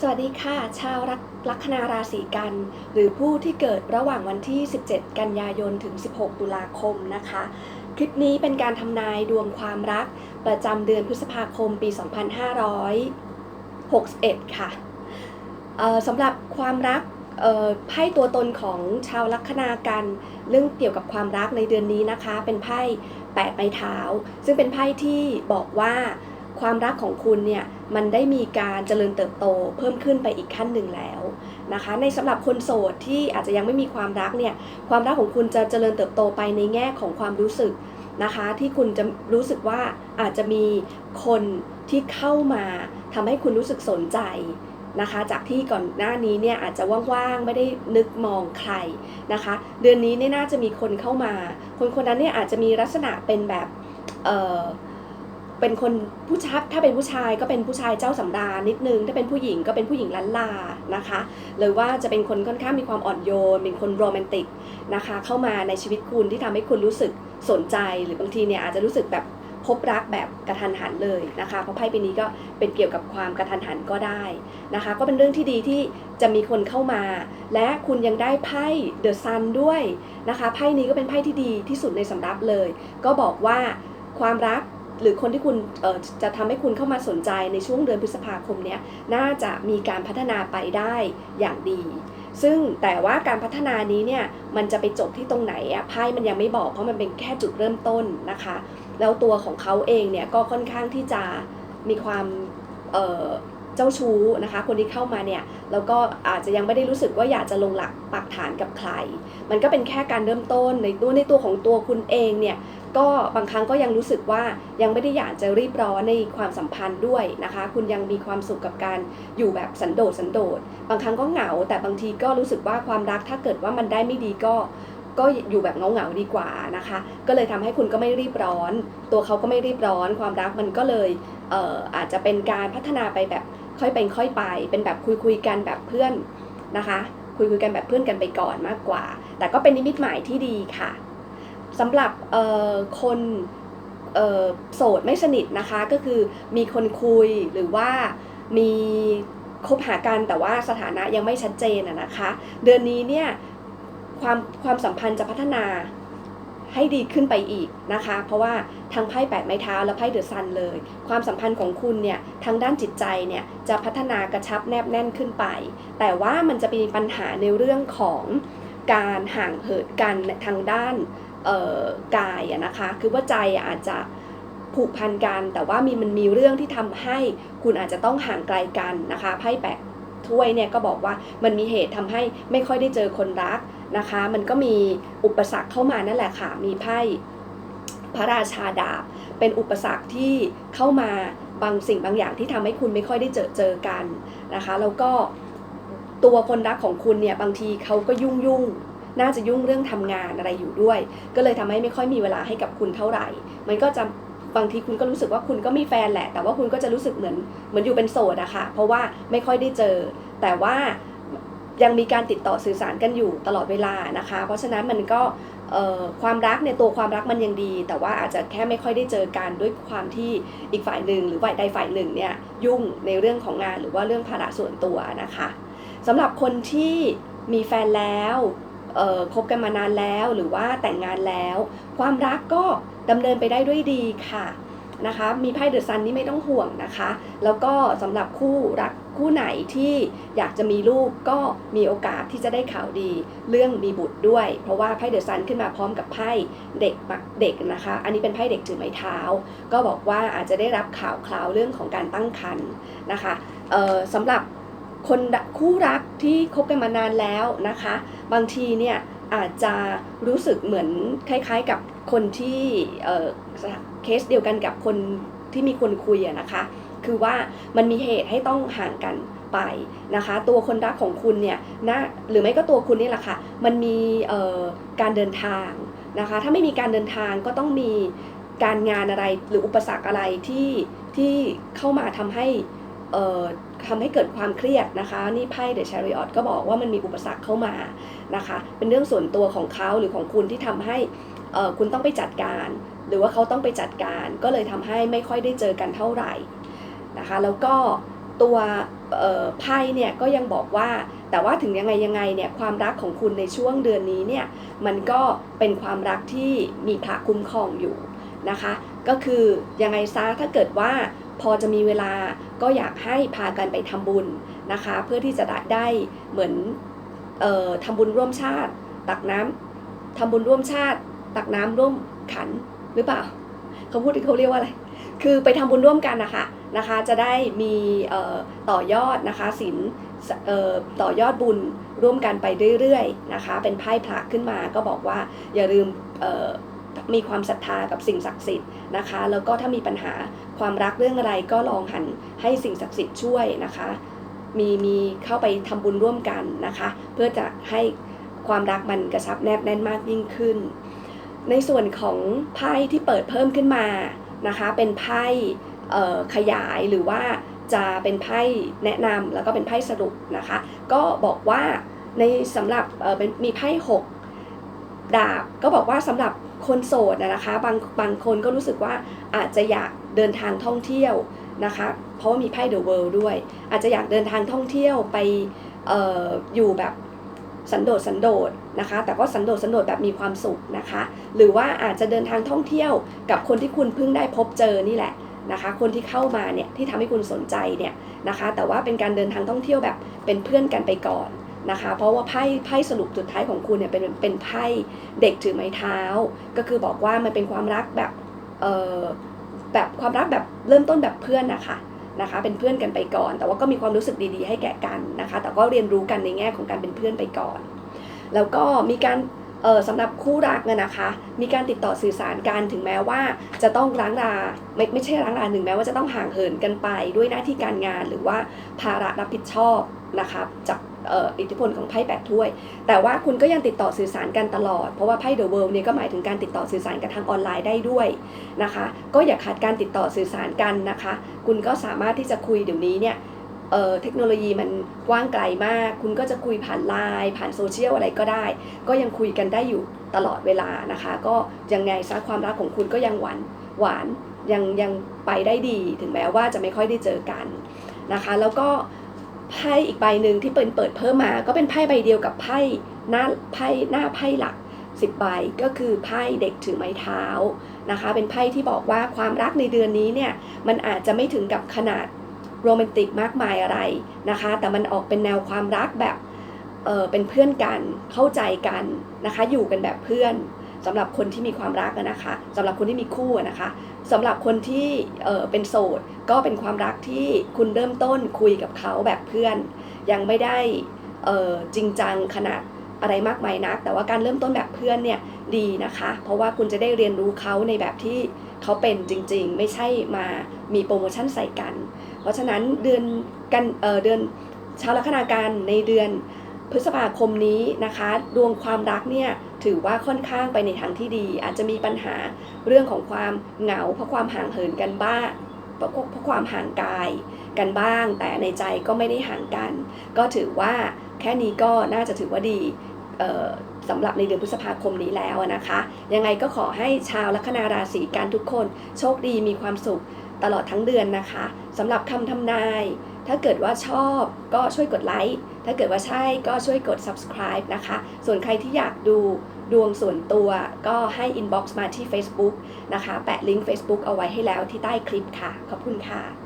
สวัสดีค่ะ ชาวลัคลัคนาราศีกัน หรือผู้ที่เกิดระหว่างวันที่ 17 กันยายนถึง 16 ตุลาคมนะคะ คลิปนี้เป็นการทำนายดวงความรัก ประจำเดือนพฤษภาคมปี 2561 ค่ะสำหรับความรักไพ่ตัวตนของชาวลัคนากันเรื่องเกี่ยวกับความรักในเดือนนี้นะคะ เป็นไพ่แปดไม้เท้า ซึ่งเป็นไพ่ที่บอกว่า ความรักของคุณเนี่ยมันได้มีการเจริญเติบโตเพิ่มขึ้นไปอีกขั้นหนึ่งแล้วนะคะ ในสำหรับคนโสดที่อาจจะยังไม่มีความรักเนี่ยความรักของคุณจะเจริญเติบโตไปในแง่ของความรู้สึกนะคะ ที่คุณจะรู้สึกว่าอาจจะมีคนที่เข้ามาทำให้คุณรู้สึกสนใจนะคะ จากที่ก่อนหน้านี้เนี่ยอาจจะว่างๆไม่ได้นึกมองใครนะคะ เดือนนี้เนี่ยน่าจะมีคนเข้ามา คนคนนั้นเนี่ยอาจจะมีลักษณะเป็นแบบเออ เป็นคนผู้ชายถ้าเป็นผู้ชายก็เป็นผู้ชายเจ้าสำราญนิดนึง ถ้าเป็นผู้หญิงก็เป็นผู้หญิงล้านลานะคะหรือว่าจะเป็นคนค่อนข้างมีความอ่อนโยน เป็นคนโรแมนติกนะคะเข้ามาในชีวิตคุณที่ทำให้คุณรู้สึกสนใจ หรือบางทีเนี่ยอาจจะรู้สึกแบบพบรักแบบกระทันหันเลยนะคะ เพราะไพ่ใบนี้ก็เป็นเกี่ยวกับความกระทันหันก็ได้นะคะ ก็เป็นเรื่องที่ดีที่จะมีคนเข้ามา และคุณยังได้ไพ่เดอะซันด้วยนะคะไพ่นี้ก็เป็นไพ่ที่ดีที่สุดในสำรับเลย ก็บอกว่าความรัก หรือคนที่คุณจะทำให้คุณเข้ามาสนใจในช่วงเดือนพฤษภาคมเนี้ยน่าจะมีการพัฒนาไปได้อย่างดี ซึ่งแต่ว่าการพัฒนานี้เนี่ยมันจะไปจบที่ตรงไหนอะไพ่มันยังไม่บอกเพราะมันเป็นแค่จุดเริ่มต้นนะคะ แล้วตัวของเขาเองเนี่ยก็ค่อนข้างที่จะมีความ เจ้าชู้นะคะ คนที่เข้ามาเนี่ยแล้วก็อาจจะยังไม่ได้รู้สึกว่าอยากจะลงหลักปักฐานกับใคร มันก็เป็นแค่การเริ่มต้นในตัวในตัวของตัวคุณเองเนี่ยก็บางครั้งก็ยังรู้สึกว่ายังไม่ได้อยากจะรีบร้อนในความสัมพันธ์ด้วยนะคะ คุณยังมีความสุขกับการอยู่แบบสันโดษสันโดษบางครั้งก็เหงา แต่บางทีก็รู้สึกว่าความรักถ้าเกิดว่ามันได้ไม่ดีก็ก็อยู่แบบเงาเงาๆดีกว่านะคะ ก็เลยทำให้คุณก็ไม่รีบร้อน ตัวเขาก็ไม่รีบร้อน ความรักมันก็เลยเอออาจจะเป็นการพัฒนาไปแบบ ค่อยเป็นค่อยไป เป็นแบบคุยคุยกันแบบเพื่อนนะคะ คุยคุยกันแบบเพื่อนกันไปก่อนมากกว่า แต่ก็เป็นนิมิตหมายที่ดีค่ะสำหรับคนโสดไม่สนิทนะคะก็คือมีคนคุยหรือว่ามีคบหากันแต่ว่าสถานะยังไม่ชัดเจนนะคะ เดือนนี้เนี่ยความความสัมพันธ์จะพัฒนา ให้ดีขึ้นไปอีกนะคะ เพราะว่าทางไพ่แปดไม้เท้าและไพ่เดอะซันเลย ความสัมพันธ์ของคุณเนี่ยทางด้านจิตใจเนี่ยจะพัฒนากระชับแนบแน่นขึ้นไป แต่ว่ามันจะมีปัญหาในเรื่องของการห่างเหินกันทางด้านกายนะคะ คือว่าใจอาจจะผูกพันกัน แต่ว่ามีมันมีเรื่องที่ทำให้คุณอาจจะต้องห่างไกลกันนะคะไพ่แปะ ถ้วยเนี่ยก็บอกว่ามันมีเหตุทำให้ไม่ค่อยได้เจอคนรักนะคะ มันก็มีอุปสรรคเข้ามานั่นแหละค่ะ มีไพ่พระราชาดาบ เป็นอุปสรรคที่เข้ามาบางสิ่งบางอย่างที่ทำให้คุณไม่ค่อยได้เจอเจอกันนะคะแล้วก็ตัวคนรักของคุณเนี่ยบางทีเขาก็ยุ่งยุ่งๆน่าจะยุ่งเรื่องทำงานอะไรอยู่ด้วย ก็เลยทำให้ไม่ค่อยมีเวลาให้กับคุณเท่าไหร่ มันก็จะ บางทีคุณก็รู้สึกว่าคุณก็มีแฟนแหละ แต่ว่าคุณก็จะรู้สึกเหมือนเหมือนอยู่เป็นโสดอะค่ะเพราะว่าไม่ค่อยได้เจอ แต่ว่ายังมีการติดต่อสื่อสารกันอยู่ตลอดเวลานะคะ เพราะฉะนั้นมันก็ความรักในตัวความรักมันยังดี แต่ว่าอาจจะแค่ไม่ค่อยได้เจอกันด้วยความที่อีกฝ่ายหนึ่งหรือฝ่ายใดฝ่ายหนึ่งเนี่ยยุ่งในเรื่องของงานหรือว่าเรื่องภาระส่วนตัวนะคะสำหรับคนที่มีแฟนแล้วคบกันมานานแล้วหรือว่าแต่งงานแล้ว ความรักก็ ดำเนินไปได้ด้วยดีค่ะนะคะมีไพ่เดอะซันนี่ไม่ต้องห่วงนะคะ แล้วก็สำหรับคู่รักคู่ไหนที่อยากจะมีลูกก็มีโอกาสที่จะได้ข่าวดีเรื่องมีบุตรด้วย เพราะว่าไพ่เดอะซันขึ้นมาพร้อมกับไพ่เด็กเด็กนะคะ อันนี้เป็นไพ่เด็กถือไม้เท้า ก็บอกว่าอาจจะได้รับข่าวคราวเรื่องของการตั้งครรภ์นะคะสำหรับคนคู่รักที่คบกันมานานแล้วนะคะ บางทีเนี่ยอาจจะรู้สึกเหมือนคล้ายๆกับ คนที่เคสเดียวกันกับคนที่มีคนคุยอะนะคะ คือว่ามันมีเหตุให้ต้องห่างกันไปนะคะ ตัวคนรักของคุณเนี่ยนะหรือไม่ก็ตัวคุณนี่แหละค่ะ มันมีการเดินทางนะคะ ถ้าไม่มีการเดินทางก็ต้องมีการงานอะไรหรืออุปสรรคอะไรที่ที่เข้ามาทำให้ทำให้เกิดความเครียดนะคะ นี่ไพ่เดอะชาริออตก็บอกว่ามันมีอุปสรรคเข้ามานะคะ เป็นเรื่องส่วนตัวของเขาหรือของคุณที่ทำให้ คุณต้องไปจัดการ หรือว่าเขาต้องไปจัดการ ก็เลยทำให้ไม่ค่อยได้เจอกันเท่าไหร่นะคะแล้วก็ตัวไพ่เนี่ยก็ยังบอกว่าแต่ว่าถึงยังไงยังไงเนี่ยความรักของคุณในช่วงเดือนนี้เนี่ยมันก็เป็นความรักที่มีพระคุ้มครองอยู่นะคะ ก็คือยังไงซะถ้าเกิดว่าพอจะมีเวลาก็อยากให้พากันไปทำบุญนะคะ เพื่อที่จะได้ได้เหมือนออทำบุญร่วมชาติ ตักน้ำทำบุญร่วมชาติ ตักน้ำร่วมขันหรือเปล่าเขาพูดที่เขาเรียกว่าอะไร คือไปทำบุญร่วมกันนะคะนะคะ จะได้มีต่อยอดนะคะศีลต่อยอดบุญร่วมกันไปเรื่อยๆนะคะ เป็นไพ่พระขึ้นมาก็บอกว่าอย่าลืมมีความศรัทธากับสิ่งศักดิ์สิทธิ์นะคะ แล้วก็ถ้ามีปัญหาความรักเรื่องอะไรก็ลองหันให้สิ่งศักดิ์สิทธิ์ช่วยนะคะ มีมีเข้าไปทำบุญร่วมกันนะคะ เพื่อจะให้ความรักมันกระชับแนบแน่นมากยิ่งขึ้น ในส่วนของไพ่ที่เปิดเพิ่มขึ้นมานะคะเป็นไพ่ขยายหรือว่าจะเป็นไพ่แนะนำแล้วก็เป็นไพ่สรุปนะคะ ก็บอกว่าในสำหรับเป็นมีไพ่หกดาบก็บอกว่าสำหรับคนโสดนะคะบางบางคนก็รู้สึกว่าอาจจะอยากเดินทางท่องเที่ยวนะคะ เพราะว่ามีไพ่ The World ด้วย อาจจะอยากเดินทางท่องเที่ยวไปอออยู่แบบ สันโดษสันโดษนะคะ แต่ก็สันโดษสันโดษแบบมีความสุขนะคะ หรือว่าอาจจะเดินทางท่องเที่ยวกับคนที่คุณเพิ่งได้พบเจอนี่แหละนะคะ คนที่เข้ามาเนี่ยที่ทำให้คุณสนใจเนี่ยนะคะ แต่ว่าเป็นการเดินทางท่องเที่ยวแบบเป็นเพื่อนกันไปก่อนนะคะ เพราะว่าไพ่ไพ่สรุปสุดท้ายของคุณเนี่ยเป็นเป็นไพ่เด็กถือไม้เท้า ก็คือบอกว่ามันเป็นความรักแบบเออแบบความรักแบบเริ่มต้นแบบเพื่อนนะคะ นะคะ เป็นเพื่อนกันไปก่อน แต่ว่าก็มีความรู้สึกดีๆ ให้แก่กันนะคะ แต่ก็เรียนรู้กันในแง่ของการเป็นเพื่อนไปก่อน แล้วก็มีการ เออสำหรับคู่รักเนี่ยนะคะ มีการติดต่อสื่อสารกันถึงแม้ว่าจะต้องร้างราไม่ไม่ใช่ร้างราหนึ่งแม้ว่าจะต้องห่างเหินกันไปด้วยหน้าที่การงานหรือว่าภาระรับผิดชอบนะคะจากอ,อ,อิทธิพลของไพ่แปดถ้วย แต่ว่าคุณก็ยังติดต่อสื่อสารกันตลอด เพราะว่าไพ่เดอะเวิลด์เนี่ยก็หมายถึงการติดต่อสื่อสารกันทางออนไลน์ได้ด้วยนะคะ ก็อย่าขาดการติดต่อสื่อสารกันนะคะ คุณก็สามารถที่จะคุยเดี๋ยวนี้เนี่ย เเทคโนโลยีมันกว้างไกลมาก คุณก็จะคุยผ่านไลน์ผ่านโซเชียลอะไรก็ได้ ก็ยังคุยกันได้อยู่ตลอดเวลานะคะ ก็ยังไงซะความรักของคุณก็ยังหวานหวานยังยังไปได้ดีถึงแม้ว่าจะไม่ค่อยได้เจอกันนะคะ แล้วก็ไพ่อีกใบหนึ่งที่เป็นเปิดเพิ่มมา ก็เป็นไพ่ใบเดียวกับไพ่หน้าไพ่หน้าไพ่หลัก10ใบก็คือไพ่เด็กถือไม้เท้านะคะ เป็นไพ่ที่บอกว่าความรักในเดือนนี้เนี่ยมันอาจจะไม่ถึงกับขนาด โรแมนติกมากมายอะไรนะคะ แต่มันออกเป็นแนวความรักแบบเออเป็นเพื่อนกันเข้าใจกันนะคะ อยู่กันแบบเพื่อนสำหรับคนที่มีความรักนะคะสำหรับคนที่มีคู่นะคะสำหรับคนที่เออเป็นโสดก็เป็นความรักที่คุณเริ่มต้นคุยกับเขาแบบเพื่อน ยังไม่ได้เออจริงจังขนาดอะไรมากมายนัก แต่ว่าการเริ่มต้นแบบเพื่อนเนี่ยดีนะคะ เพราะว่าคุณจะได้เรียนรู้เขาในแบบที่เขาเป็นจริง ๆ ไม่ใช่มามีโปรโมชั่นใส่กัน เพราะฉะนั้นเดือนกันเเดือนชาวลัคนาการในเดือนพฤษภาคมนี้นะคะดวงความรักเนี่ยถือว่าค่อนข้างไปในทางที่ดี อาจจะมีปัญหาเรื่องของความเหงาเพราะความห่างเหินกันบ้างเพราะเพราะความห่างกายกันบ้าง แต่ในใจก็ไม่ได้ห่างกัน ก็ถือว่าแค่นี้ก็น่าจะถือว่าดีสำหรับในเดือนพฤษภาคมนี้แล้วนะคะ ยังไงก็ขอให้ชาวลัคนาราศีกันทุกคน โชคดีมีความสุข ตลอดทั้งเดือนนะคะสำหรับคำทำนาย ถ้าเกิดว่าชอบก็ช่วยกดไลค์ถ้าเกิดว่าใช่ก็ช่วยกด subscribe นะคะ ส่วนใครที่อยากดูดวงส่วนตัวก็ให้ inbox มาที่ Facebook นะคะ แปะลิงก์ Facebook เอาไว้ให้แล้วที่ใต้คลิปค่ะ ขอบคุณค่ะ